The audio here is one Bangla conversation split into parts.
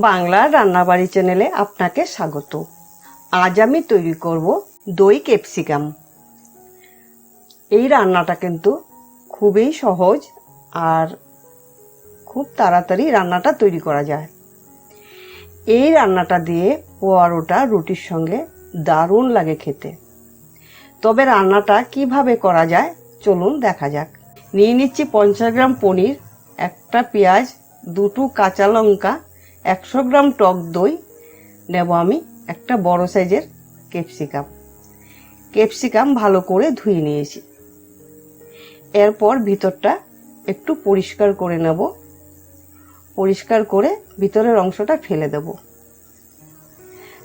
বাংলার রান্নাবাড়ি চ্যানেলে আপনাকে স্বাগত। আজ আমি তৈরি করব দই ক্যাপসিকাম। এই রান্নাটা কিন্তু খুবই সহজ আর খুব তাড়াতাড়ি রান্নাটা তৈরি করা যায়। এই রান্নাটা দিয়ে পোয়ারোটা রুটির সঙ্গে দারুণ লাগে খেতে। তবে রান্নাটা কীভাবে করা যায় চলুন দেখা যাক। নিয়ে নিচ্ছি পঞ্চাশ গ্রাম পনির, একটা পেঁয়াজ, দুটো কাঁচা লঙ্কা একশো গ্রাম টক দই নেব আমি একটা বড় সাইজের ক্যাপসিকাম। ক্যাপসিকাম ভালো করে ধুয়ে নিয়েছি। এরপর ভিতরটা একটু পরিষ্কার করে নেব। পরিষ্কার করে ভিতরের অংশটা ফেলে দেব।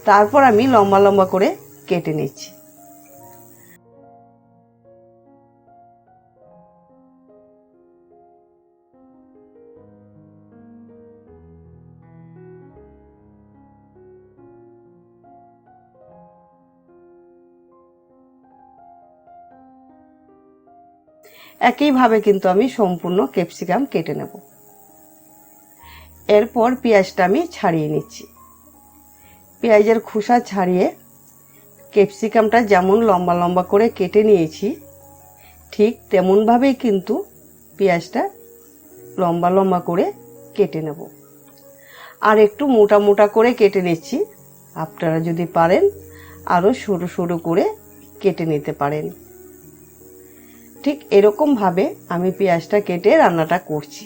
তারপর আমি লম্বা লম্বা করে কেটে নিচ্ছি। একইভাবে কিন্তু আমি সম্পূর্ণ ক্যাপসিকাম কেটে নেব। এরপর পেঁয়াজটা আমি ছাড়িয়ে নিচ্ছি। পেঁয়াজের খোসা ছাড়িয়ে ক্যাপসিকামটা যেমন লম্বা লম্বা করে কেটে নিয়েছি, ঠিক তেমনভাবেই কিন্তু পেঁয়াজটা লম্বা লম্বা করে কেটে নেব। আর একটু মোটা মোটা করে কেটে নিচ্ছি। আপনারা যদি পারেন, আরও সরু সরু করে কেটে নিতে পারেন। ঠিক এরকমভাবে আমি পেঁয়াজটা কেটে রান্নাটা করছি।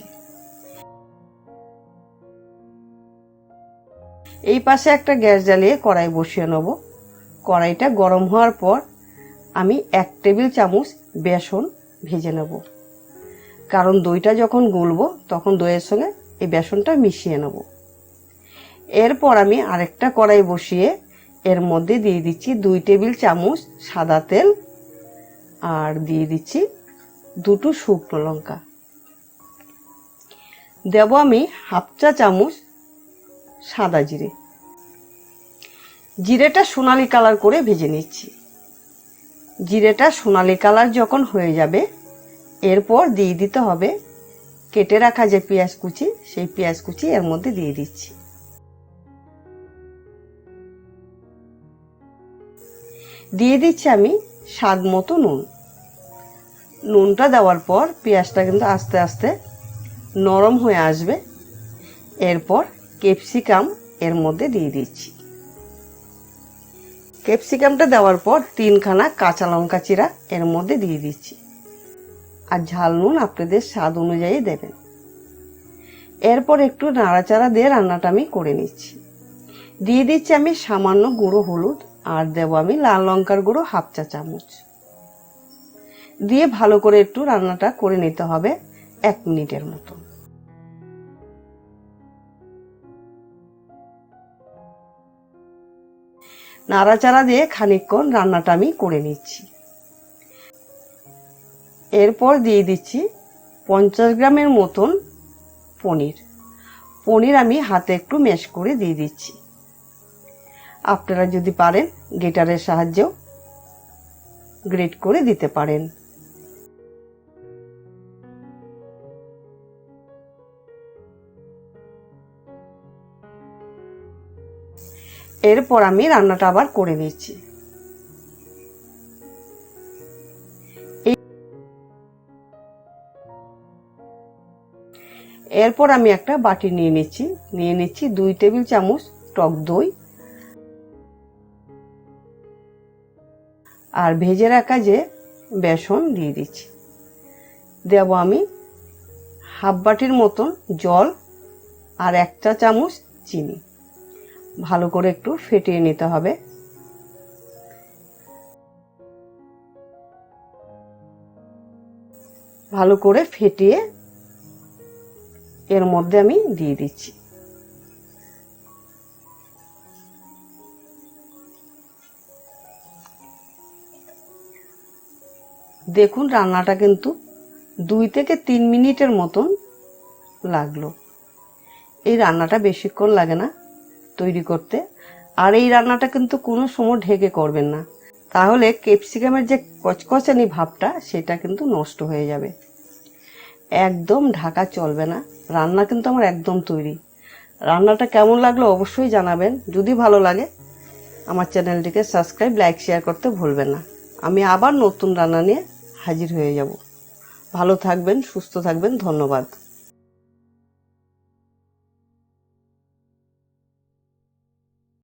এই পাশে একটা গ্যাস জ্বালিয়ে কড়াই বসিয়ে নেব। কড়াইটা গরম হওয়ার পর আমি এক টেবিল চামচ বেসন ভেজে নেব। কারণ দইটা যখন গুলবো, তখন দইয়ের সঙ্গে এই বেসনটা মিশিয়ে নেব। এরপর আমি আরেকটা কড়াই বসিয়ে এর মধ্যে দিয়ে দিচ্ছি দুই টেবিল চামচ সাদা তেল আর দিয়ে দিচ্ছি দুটো শুকনো লঙ্কা। দেব আমি হাফ চা চামচ সাদা জিরে। জিরেটা সোনালি কালার করে ভেজে নিচ্ছি। জিরেটা সোনালি কালার যখন হয়ে যাবে, এরপর দিয়ে দিতে হবে কেটে রাখা যে পেঁয়াজ কুচি, সেই পেঁয়াজ কুচি এর মধ্যে দিয়ে দিচ্ছি। দিয়ে দিচ্ছি আমি স্বাদ মতো নুন। নুনটা দেওয়ার পর পেঁয়াজটা কিন্তু আস্তে আস্তে নরম হয়ে আসবে। এরপর ক্যাপসিকাম এর মধ্যে দিয়ে দিচ্ছি। ক্যাপসিকামটা দেওয়ার পর তিনখানা কাঁচা লঙ্কা চিরা এর মধ্যে দিয়ে দিচ্ছি। আর ঝাল নুন আপনাদের স্বাদ অনুযায়ী দেবেন। এরপর একটু নাড়াচাড়া দিয়ে রান্নাটা আমি করে নিচ্ছি। দিয়ে দিচ্ছি আমি সামান্য গুঁড়ো হলুদ আর দেবো আমি লাল লঙ্কার গুঁড়ো হাফ চা চামচ। দিয়ে ভালো করে একটু রান্নাটা করে নিতে হবে এক মিনিটের মতো। নাড়াচাড়া দিয়ে খানিকক্ষণ রান্নাটা আমি করে নিচ্ছি। এরপর দিয়ে দিচ্ছি পঞ্চাশ গ্রামের মতন পনির। পনির আমি হাতে একটু ম্যাশ করে দিয়ে দিচ্ছি। আপনারা যদি পারেন, গেটারের সাহায্যেও গ্রেট করে দিতে পারেন। এরপর আমি রান্নাটা আবার করে নিচ্ছি। এরপর আমি একটা বাটি নিয়ে নিচ্ছি। নিয়ে নিচ্ছি দুই টেবিল চামচ টক দই আর ভেজে রাখা যে বেসন দিয়ে দিচ্ছি। দেব আমি হাফ বাটির মতন জল আর একটা চামচ চিনি। ভালো করে একটু ফেটিয়ে নিতে হবে। ভালো করে ফেটিয়ে এর মধ্যে আমি দিয়ে দিচ্ছি। দেখুন, রান্নাটা কিন্তু দুই থেকে তিন মিনিটের মতন লাগল। এই রান্নাটা বেশিক্ষণ লাগে না। তৈরি করতে। আর এই রান্নাটা কিন্তু কোনো সময় ঢেকে করবেন না। তাহলে ক্যাপসিকামের যে কচকচানি ভাবটা, সেটা কিন্তু নষ্ট হয়ে যাবে। একদম ঢাকা চলবে না। রান্না কিন্তু আমার একদম তৈরি। রান্নাটা কেমন লাগল অবশ্যই জানাবেন। যদি ভালো লাগে, আমার চ্যানেলটিকে সাবস্ক্রাইব, লাইক, শেয়ার করতে ভুলবেন না। আমি আবার নতুন রান্না নিয়ে হাজির হয়ে যাব। ভালো থাকবেন, সুস্থ থাকবেন, ধন্যবাদ।